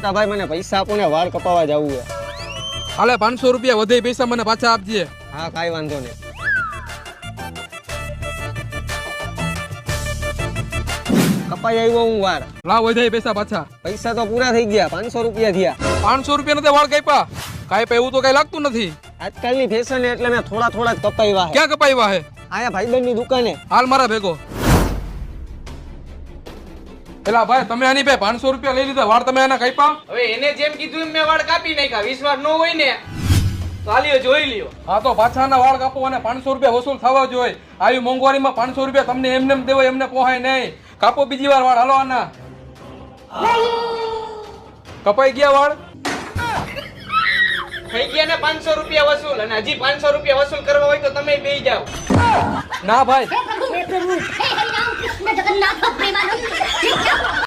મોટા ભાઈ મને પૈસા આપો ને વાળ કપાવા જવું છે. હાલે પાંચસો રૂપિયા વધે પૈસા મને પાછા આપજે. હા કાંઈ વાંધો નહીં. કપાઈ આવ્યો હું વાર લાવ વધે પૈસા પાછા. પૈસા તો પૂરા થઈ ગયા પાંચસો રૂપિયા થયા. પાંચસો રૂપિયા નથી વાળ કાપ્યા. એવું તો કઈ લાગતું નથી. આજકાલની ફેશન એટલે મેં થોડા થોડા કપાવ્યા ક્યાં કપાવ્યા હે આયા ભાઈબંધની દુકાને. હાલ મારા ભેગો. એલા ભાઈ તમે આની ભાઈ પાંચસો રૂપિયા લઈ લીધા વાળ તમે આના કાપ્યા? હવે એને જેમ કીધું એમ મેં વાળ કાપી નાખ્યા. વિશ્વાસ ન હોય ને ચાલ્યો જોઈ લ્યો. હા તો પાછાના વાળ કાપો અને પાંચસો રૂપિયા વસૂલ થવા જોઈએ. આવી મોંઘવારીમાં પાંચસો રૂપિયા તમને એમને એમ દેવો એમને પોહાય નહીં. કાપો બીજી વાર વાળ હાલો આના. કપાઈ ગયા વાળ? થઈ ગયા ને પાંચસો રૂપિયા વસૂલ. અને હજી પાંચસો રૂપિયા વસૂલ કરવા હોય તો તમે બે જાઓ. ના ભાઈ.